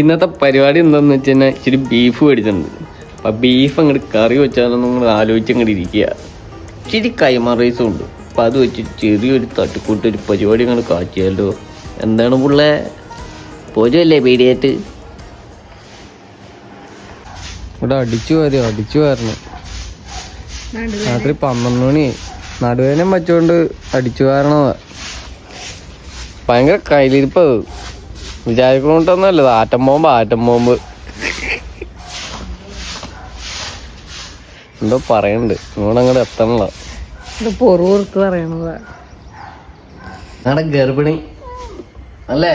ഇന്നത്തെ പരിപാടി എന്താണെന്ന് വെച്ച് കഴിഞ്ഞാൽ ഇച്ചിരി ബീഫ് മേടിച്ചിട്ടുണ്ട്. അപ്പം ബീഫ് അങ്ങോട്ട് കറി വെച്ചാലൊന്നും നിങ്ങൾ ആലോചിച്ച് അങ്ങോട്ട് ഇരിക്കുക ഇച്ചിരി കൈമാ റൈസും ഉണ്ട്. അപ്പം അത് വെച്ച് ചെറിയൊരു തട്ടിക്കൂട്ട് ഒരു പരിപാടി അങ്ങോട്ട് കാച്ചിയാലോ എന്താണ് പുള്ളേ? പോരുമല്ലേ പേടിയായിട്ട് ഇവിടെ അടിച്ചു വരും അടിച്ചു വരണം. രാത്രി പന്ത്രണ്ട് മണി. നടുവേനം വെച്ചോണ്ട് അടിച്ചു വരണതാ. ഭയങ്കര കയ്യിലിരിപ്പ് വിചാരിക്കണോട്ടൊന്നുമല്ല ആറ്റം ബോംബ് ആറ്റം ബോംബ്. എന്തോ പറയണ്ട്. അങ്ങോട്ട് എത്തണല്ല. ഇത് പൊറുപൊറുത്ത് പറയണത്. ഞങ്ങളുടെ ഗർഭിണി. അല്ലേ?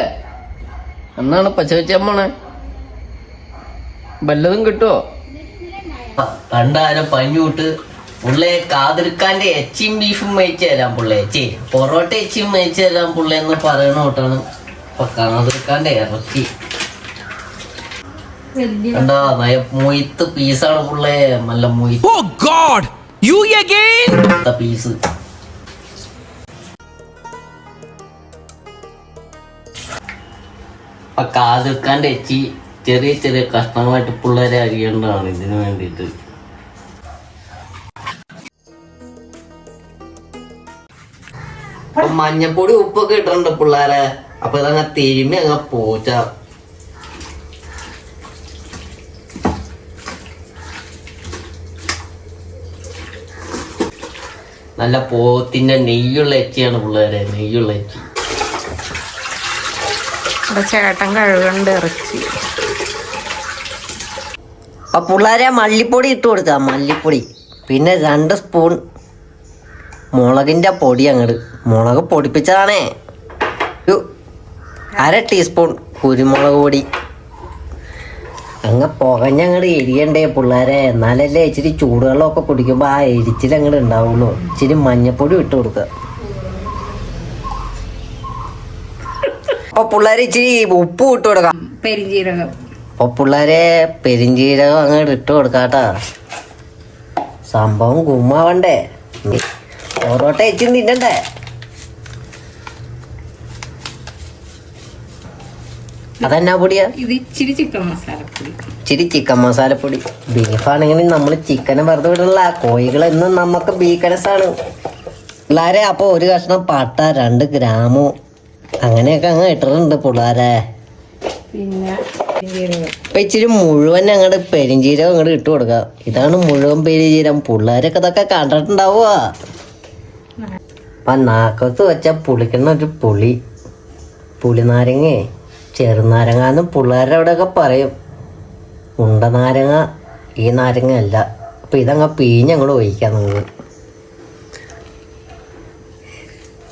എന്നാണ് പച്ചവച്ചമ്മണേ വല്ലതും കിട്ടുമോ കണ്ടാരം പഞ്ഞുവിട്ട് പുള്ളെ കാതിർക്കാന്റെ എച്ചിയും ബീഫും മേയിച്ചു തരാം പുള്ളേ. ചേ പൊറോട്ട എച്ചിയും മേയിച്ചു തരാം പുള്ളേ എന്ന് പറയണ തൊട്ടാണ് ഇപ്പൊ കാതിർക്കാന്റെ ഇറച്ചി. കണ്ടാ നയ മൊയ്ത്ത് പീസാണ് പുള്ളേ നല്ല മൊയ്ത്ത. Oh? പീസ്. അപ്പൊ എച്ചി ചെറിയ ചെറിയ കഷ്ണങ്ങളായിട്ട് പിള്ളേരെ അരിയേണ്ടതാണ് ഇതിനു വേണ്ടിയിട്ട്. അപ്പൊ മഞ്ഞപ്പൊടി ഉപ്പൊക്കെ ഇട്ടിട്ടുണ്ട് പിള്ളേരെ. അപ്പൊ ഇതങ്ങ് തിരുമ്മി അങ്ങ് പൂച്ച നല്ല പോത്തിന്റെ നെയ്യുള്ള എച്ചിയാണ് പിള്ളേരെ നെയ്യുള്ള എച്ചി ചേട്ടൻ കഴുകണ്ട് ഇറച്ചി. ആ പിള്ളേരെ മല്ലിപ്പൊടി ഇട്ട് കൊടുക്കുക മല്ലിപ്പൊടി. പിന്നെ രണ്ട് സ്പൂൺ മുളകിന്റെ പൊടി അങ്ങോട്ട് മുളക് പൊടിപ്പിച്ചതാണേ. അര ടീസ്പൂൺ കുരുമുളക് പൊടി. അങ്ങ് പുകഞ്ഞങ്ങോട്ട് എരിയണ്ടേ പിള്ളേരെ. എന്നാലല്ലേ ഇച്ചിരി ചൂടുവെള്ളമൊക്കെ കുടിക്കുമ്പോൾ ആ എരിച്ചിൽ അങ്ങോട്ട് ഉണ്ടാവുള്ളൂ ഇച്ചിരി മഞ്ഞപ്പൊടി ഇട്ട് കൊടുക്കുക അപ്പൊ പിള്ളേരെ ഇച്ചിരി ഉപ്പ് ഇട്ട് കൊടുക്കാം. പെരിഞ്ജീരകം അപ്പൊ പിള്ളേരെ പെരിഞ്ചീരകം അങ്ങോട്ട് ഇട്ട് കൊടുക്കാട്ടാ. സംഭവം ഗുമ്മാവണ്ടേ. പൊറോട്ട ഇച്ചിരി തിന്നണ്ടേ. അതെന്നാ പൊടിയാ? ഇത് ഇച്ചിരി ചിക്കൻ മസാലപ്പൊടി ഇച്ചിരി ചിക്കൻ മസാലപ്പൊടി ബീഫാണെങ്കിൽ നമ്മൾ ചിക്കനെ വെറുതെ വിടണില്ല. കോഴികളെന്നും നമുക്ക് ബീക്കനസാണ് പിള്ളേരെ അപ്പൊ ഒരു കഷ്ണം പട്ട രണ്ട് ഗ്രാമു. അങ്ങനെയൊക്കെ അങ്ങ് ഇട്ടിട്ടുണ്ട് പിള്ളേരെ. പിന്നെ അപ്പൊ ഇച്ചിരി മുഴുവൻ അങ്ങോട്ട് പെരിഞ്ചീരകം അങ്ങോട്ട് ഇട്ട് കൊടുക്കാം. ഇതാണ് മുഴുവൻ പെരിഞ്ചീരം. പിള്ളേരൊക്കെ ഇതൊക്കെ കണ്ടിട്ടുണ്ടാവുക. അപ്പൊ നാക്കത്ത് വെച്ച പുളിക്കുന്ന ഒരു പുളി. പുളിനാരങ്ങേ. ചെറുനാരങ്ങ എന്ന് പിള്ളേരുടെ അവിടെയൊക്കെ പറയും. ഉണ്ട നാരങ്ങ ഈ നാരങ്ങ അല്ല. അപ്പൊ ഇതങ്ങ് പിഴിഞ്ഞങ്ങോട്ട് ഒഴിക്കാം നിങ്ങൾ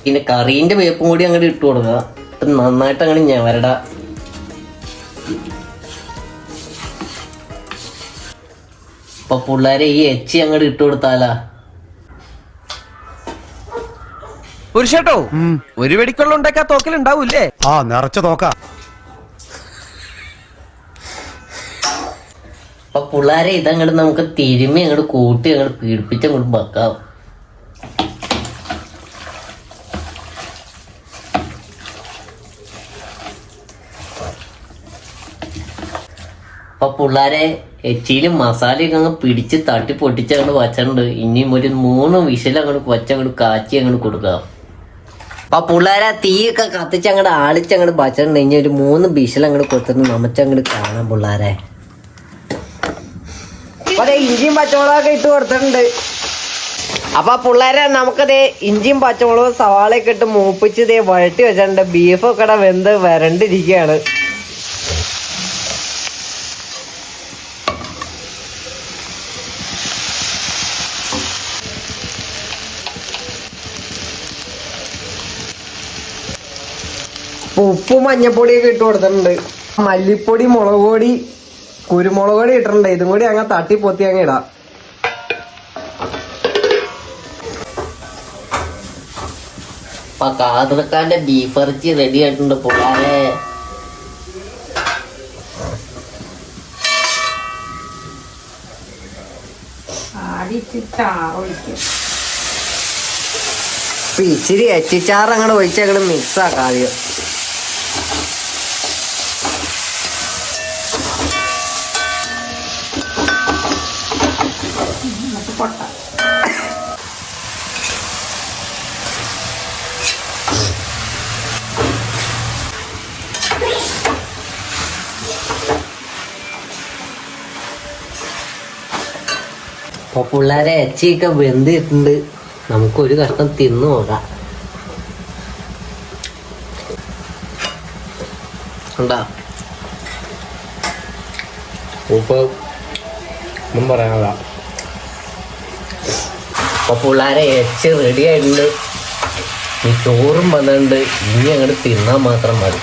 പിന്നെ കറീന്റെ വേപ്പും കൂടി അങ്ങോട്ട് ഇട്ട് കൊടുക്കുക. അപ്പം നന്നായിട്ട് അങ്ങോട്ട് ഞവരട. അപ്പൊ പിള്ളേരെ ഈ എച്ചി അങ്ങോട്ട് ഇട്ട് കൊടുത്താലാ? പുരുഷേട്ടോ ഒരു വെടിക്കുള്ള ഉണ്ടാക്കാ തോക്കലുണ്ടാവൂല്ലേ? ആ നിറച്ചു നോക്കാം അപ്പൊ പിള്ളേരെ ഇതങ്ങോട്ട് നമുക്ക് തിരുമ്മി അങ്ങോട്ട് കൂട്ടി അങ്ങോട്ട് പീഡിപ്പിച്ച് അങ്ങോട്ട് വെക്കാം. അപ്പൊ പിള്ളേരെ എച്ചിയിലും മസാലയൊക്കെ അങ്ങ് പിടിച്ച് തട്ടി പൊട്ടിച്ച് അങ്ങോട്ട് വച്ചിട്ടുണ്ട്. ഇനിയും ഒരു മൂന്ന് വിശൽ അങ്ങോട്ട് വച്ചങ്ങോട്ട് കാച്ചി അങ്ങോട്ട് കൊടുക്കാം. അപ്പൊ പിള്ളേരെ തീയൊക്കെ കത്തിച്ച് അങ്ങോട്ട് ആളിച്ച് അങ്ങോട്ട് വച്ചിട്ടുണ്ട്. ഇനി ഒരു മൂന്ന് അങ്ങോട്ട് കൊടുത്തിട്ട് അങ്ങോട്ട് കാണാം പിള്ളേരെ. ദേ ഇഞ്ചിയും പച്ചമുളകൊക്കെ ഇട്ട് കൊടുത്തിട്ടുണ്ട്. അപ്പൊ പിള്ളേരെ നമുക്കത് ഇഞ്ചിയും പച്ചമുളകും സവാളയൊക്കെ ഇട്ട് മൂപ്പിച്ച് ദേ വഴട്ടി വെച്ചിട്ടുണ്ട്. ബീഫൊക്കെ ഇവിടെ വെന്ത് വരണ്ടിരിക്കുകയാണ്. ഉപ്പും മഞ്ഞപ്പൊടിയൊക്കെ ഇട്ട് കൊടുത്തിട്ടുണ്ട്. മല്ലിപ്പൊടി മുളക് പൊടി കുരുമുളക് പൊടി ഇട്ടിട്ടുണ്ട്. ഇതും കൂടി അങ്ങ് തട്ടി പൊത്തി അങ്ങ് ഇടാം. അപ്പൊ കാതർക്കാന്റെ ബീഫ് ഇറച്ചി റെഡി ആയിട്ടുണ്ട്. പുള്ളാരെ. ഇച്ചിരി അച്ചിച്ചാറ് അങ്ങോട്ട് ഒഴിച്ച് അങ്ങോട്ട് മിക്സ് ആക്കാം ആദ്യം. അപ്പൊ പിള്ളേരെ എച്ചിയൊക്കെ വെന്തിട്ടുണ്ട്. നമുക്കൊരു കഷ്ണം തിന്നു നോക്കാം. ഉണ്ടാ? ഉപ്പ് ഒന്നും പറയാനല്ല. അപ്പൊ പിള്ളേരെ എച്ച് റെഡി ആയിട്ടുണ്ട്. ഈ ചോറും വന്നിട്ടുണ്ട്. ഇനി അങ്ങോട്ട് തിന്നാൻ മാത്രം മതി.